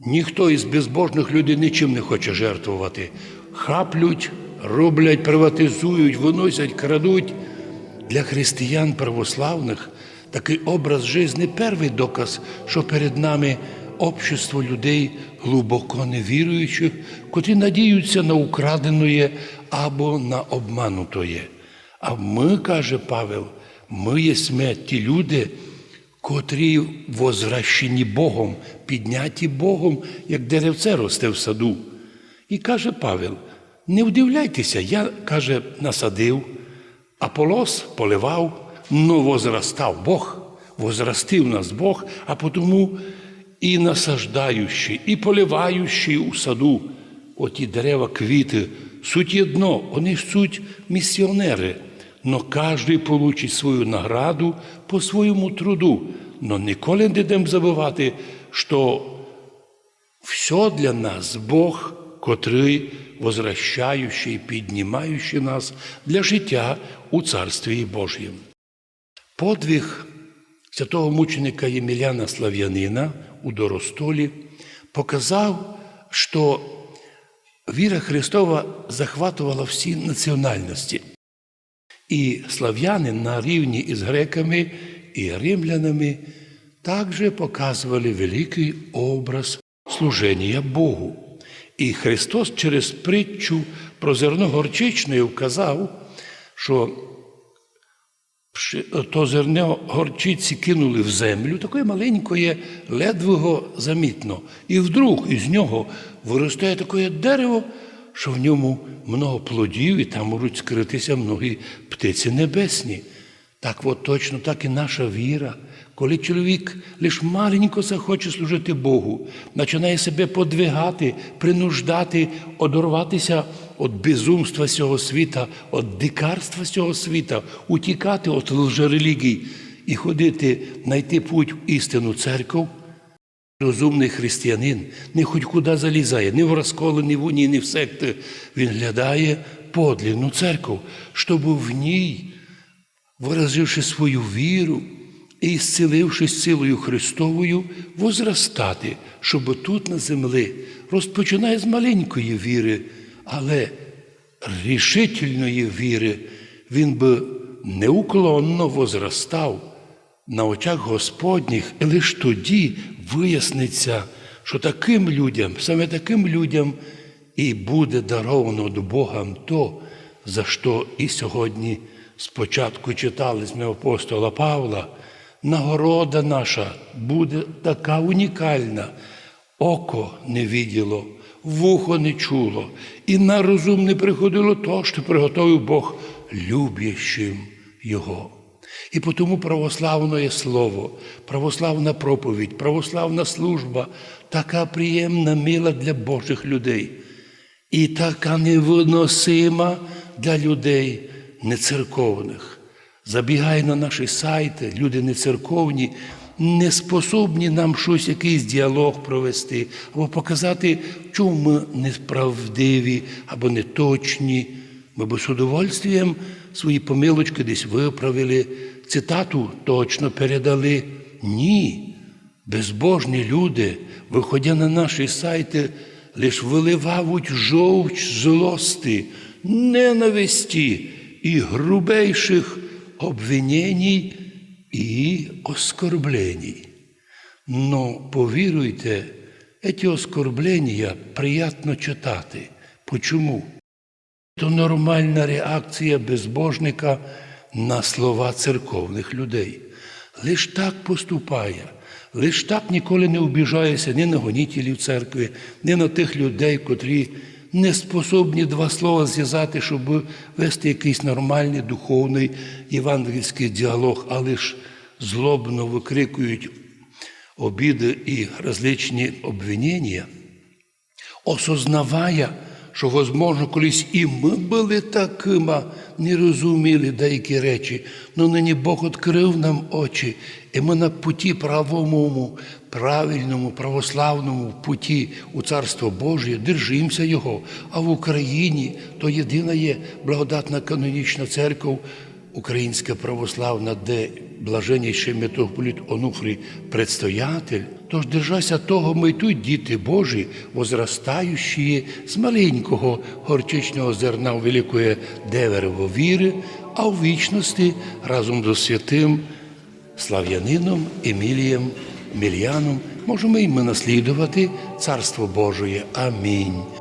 Ніхто із безбожних людей нічим не хоче жертвувати. Хаплють, роблять, приватизують, виносять, крадуть. Для християн православних такий образ життя перший доказ, що перед нами общество людей глибоко невіруючих, котрі надіються на украдене або на обманутоє. А ми, каже Павел, ми єсме ті люди, котрі возвращені Богом, підняті Богом, як деревце росте в саду. І каже Павел: не вдивляйтеся, я, каже, насадив, Аполос поливав, но возрастав Бог, возрастив нас Бог, а потому і насаждаючи, і поливаючи у саду оті дерева, квіти, суть єдно, вони суть місіонери, но кожен получить свою награду по своєму труду. Но ніколи не йдемо забувати, що все для нас Бог, котрий возвращаючий і піднімаючий нас для життя у Царстві Божім. Подвиг святого мученика Єміляна Слав'янина у Доростолі показав, що віра Христова захватувала всі національності. І слав'яни на рівні із греками і римлянами також показували великий образ служення Богу. І Христос через притчу про зерно горчичне вказав, що то зерно горчиці кинули в землю, таке маленькое, ледвого замітно. І вдруг із нього виростає таке дерево, що в ньому много плодів, і там можуть скритися многі птиці небесні. Так от точно так і наша віра. Коли чоловік лише маленько захоче служити Богу, починає себе подвигати, принуждати, одорватися від безумства цього світа, від дикарства цього світа, утікати від лжерелігій і ходити, знайти путь в істинну церкву, Розумний християнин не хоч куди залізає, ні в розколи, ні в уні, ні в секти. Він глядає подлинну церкву, щоб в ній, виразивши свою віру і зцілившись силою Христовою, возростати, щоб тут на землі розпочинає з маленької віри, але рішительної віри він би неуклонно возростав на очах Господніх, і лише тоді виясниться, що таким людям, саме таким людям і буде даровано до Бога то, за що і сьогодні спочатку читали з апостола Павла, нагорода наша буде така унікальна. Око не виділо, вухо не чуло, і на розум не приходило то, що приготовив Бог любящим Його. І тому православне слово, православна проповідь, православна служба така приємна, мила для Божих людей і така невиносима для людей нецерковних. Забігай на наші сайти, люди нецерковні, не способні нам щось, якийсь діалог провести, або показати, чому ми несправдиві або неточні. Ми б з удовольствием свої помилочки десь виправили, цитату точно передали. Ні. Безбожні люди, виходя на наші сайти, лиш виливають жовч злости, ненависті і грубейших обвинень і оскорблений. Но повіруйте, ці оскорблення приємно читати. Почому? То нормальна реакція безбожника на слова церковних людей. Лиш так поступає, лиш так ніколи не обіжається ні на гонітелів церкви, ні на тих людей, котрі не способні два слова зв'язати, щоб вести якийсь нормальний духовний євангельський діалог, а лиш злобно викрикують обіди і различні обвинення осознавая, що, возможно, колись і ми були такими, не розуміли деякі речі, але нині Бог відкрив нам очі, і ми на путі правовому, правильному, православному путі у Царство Божє держимося Його. А в Україні то єдина є благодатна канонічна церква, Українська православна, де блаженніший митрополит Онуфрій предстоятель, Тож держася того, ми й тут, діти Божі, возрастаючі з маленького горчичного зерна в великої дерево віри, а в вічності разом до святим слав'янином Емілієм Мільяном можемо і ми наслідувати Царство Божоє. Амінь.